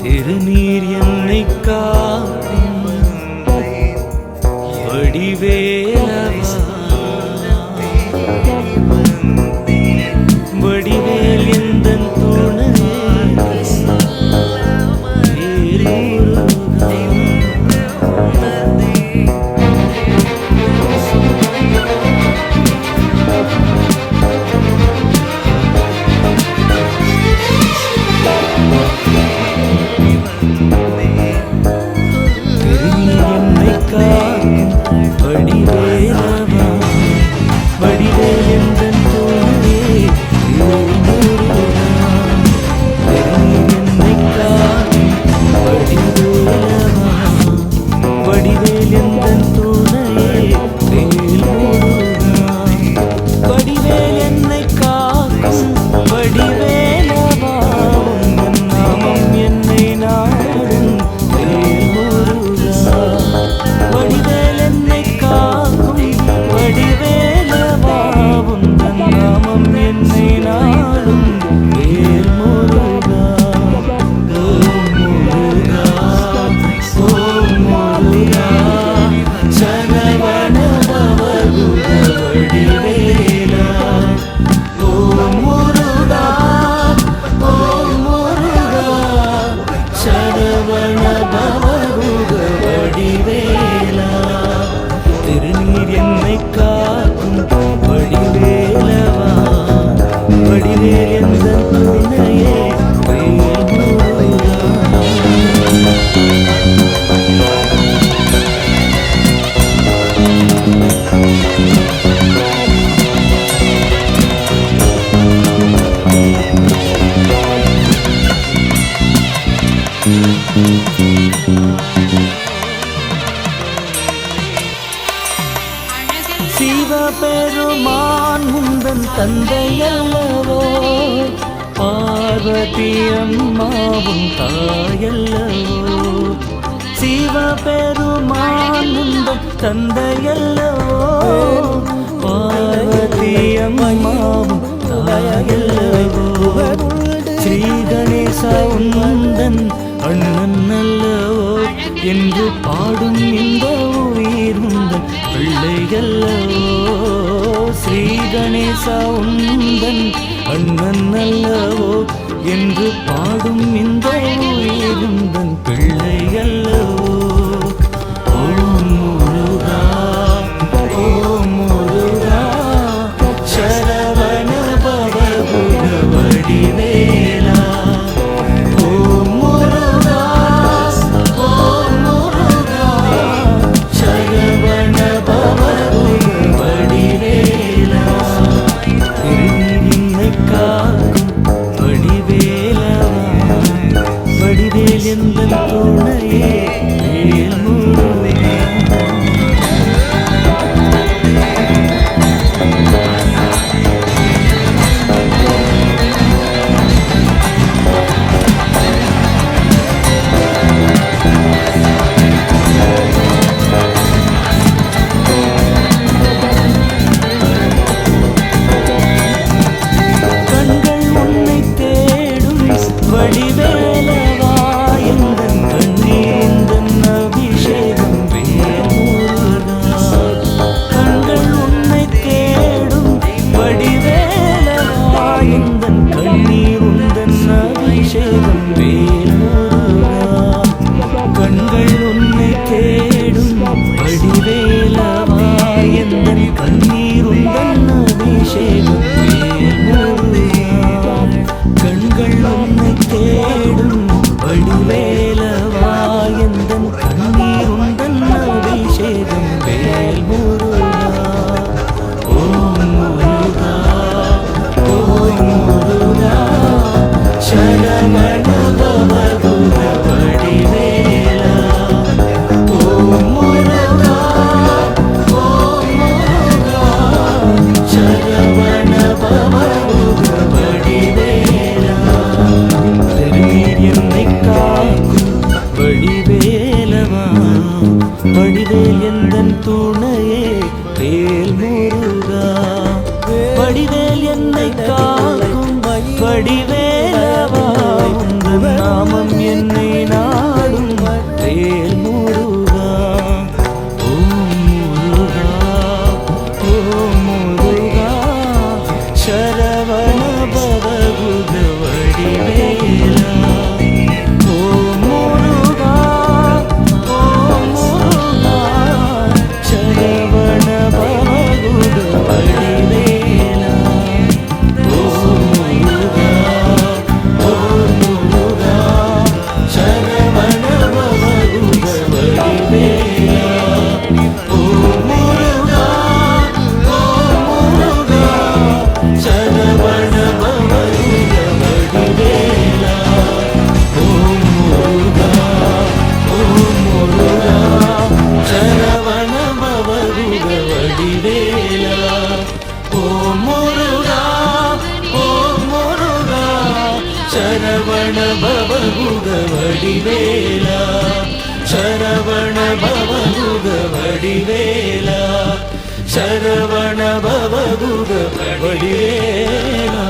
திருநீர் என்னை காட்டி name. பெருமான் முந்தன் தந்தையல்லவோ? பார்வதி அம்மாவும் தாயல்லவோ? சிவபெருமான் முந்தன் தந்தையல்லவோ? பார்வதி அம்மாவும் தாயல்லவோ? ஸ்ரீ கணேச உந்தன் அண்ணன் அல்லவோ? என்று பாடும் இந்த உயிர் உந்தன் பிள்ளைகல்லவோ ஸ்ரீ கணேசா உந்தன் அண்ணன் அல்லவோ? என்று பாடும் இந்த உயிர் பிள்ளைகள் வடிவேல் எந்தன் துணையே வேல் மூர வடிவேலா சரவண பவகுக வடிவேலா சரவண பவகுக வடிவேலா.